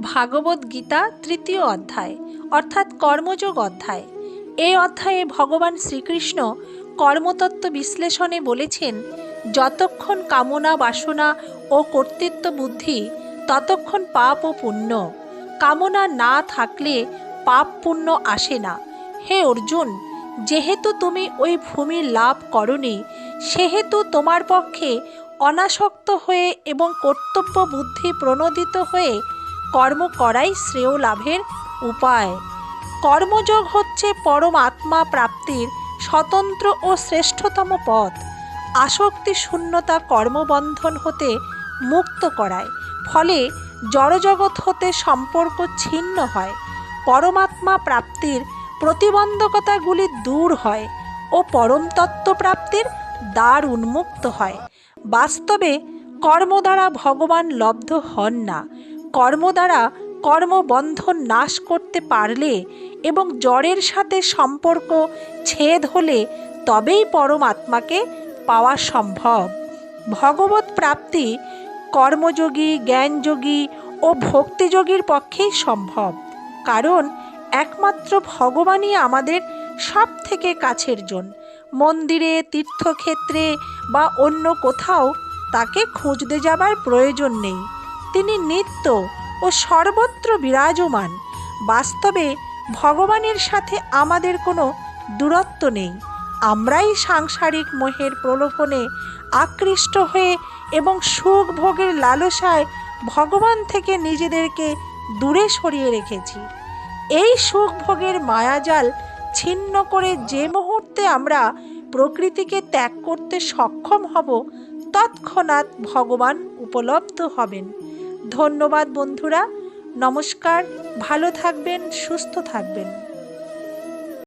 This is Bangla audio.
ভাগবত গীতা তৃতীয় অধ্যায়, অর্থাৎ কর্মযোগ অধ্যায়। এই অধ্যায়ে ভগবান শ্রীকৃষ্ণ কর্মতত্ত্ব বিশ্লেষণে বলেছেন, যতক্ষণ কামনা, বাসনা ও কর্তৃত্ব বুদ্ধি, ততক্ষণ পাপ ও পুণ্য। কামনা না থাকলে পাপ পুণ্য আসে না। হে অর্জুন, যেহেতু তুমি ওই ভূমি লাভ করনি, সেহেতু তোমার পক্ষে অনাসক্ত হয়ে এবং কর্তব্য বুদ্ধি প্রণোদিত হয়ে কর্ম করাই শ্রেয় লাভের উপায়। কর্মযোগ হচ্ছে পরম আত্মা প্রাপ্তির স্বতন্ত্র ও শ্রেষ্ঠতম পথ। আসক্তি, শূন্যতা, কর্মবন্ধন হতে মুক্ত করায়। ফলে জড়জগৎ হতে সম্পর্ক ছিন্ন হয়। পরমাত্মা প্রাপ্তির প্রতিবন্ধকতাগুলি দূর হয় ও পরমতত্ত্ব প্রাপ্তির দ্বার উন্মুক্ত হয়। বাস্তবে কর্ম দ্বারা ভগবান লব্ধ হন না। কর্ম দ্বারা কর্মবন্ধন নাশ করতে পারলে এবং জড়ের সাথে সম্পর্ক ছেদ হলে তবেই পরমাত্মাকে পাওয়া সম্ভব। ভগবত প্রাপ্তি কর্মযোগী, জ্ঞানযোগী ও ভক্তিযোগীর পক্ষেই সম্ভব। কারণ একমাত্র ভগবানই আমাদের সব থেকে কাছের জন। মন্দিরে, তীর্থক্ষেত্রে বা অন্য কোথাও তাকে খুঁজতে যাবার প্রয়োজন নেই। তিনি নিত্য ও সর্বত্র বিরাজমান। বাস্তবে ভগবানের সাথে আমাদের কোনো দূরত্ব নেই। আমরাই সাংসারিক মোহের প্রলোভনে আকৃষ্ট হয়ে এবং সুখ ভোগের লালসায় ভগবান থেকে নিজেদেরকে দূরে সরিয়ে রেখেছি। এই সুখ ভোগের মায়াজাল ছিন্ন করে যে মুহূর্তে আমরা প্রকৃতিকে ত্যাগ করতে সক্ষম হব তৎক্ষণাৎ ভগবান উপলব্ধ হবেন। ধন্যবাদ বন্ধুরা নমস্কার ভালো থাকবেন সুস্থ থাকবেন।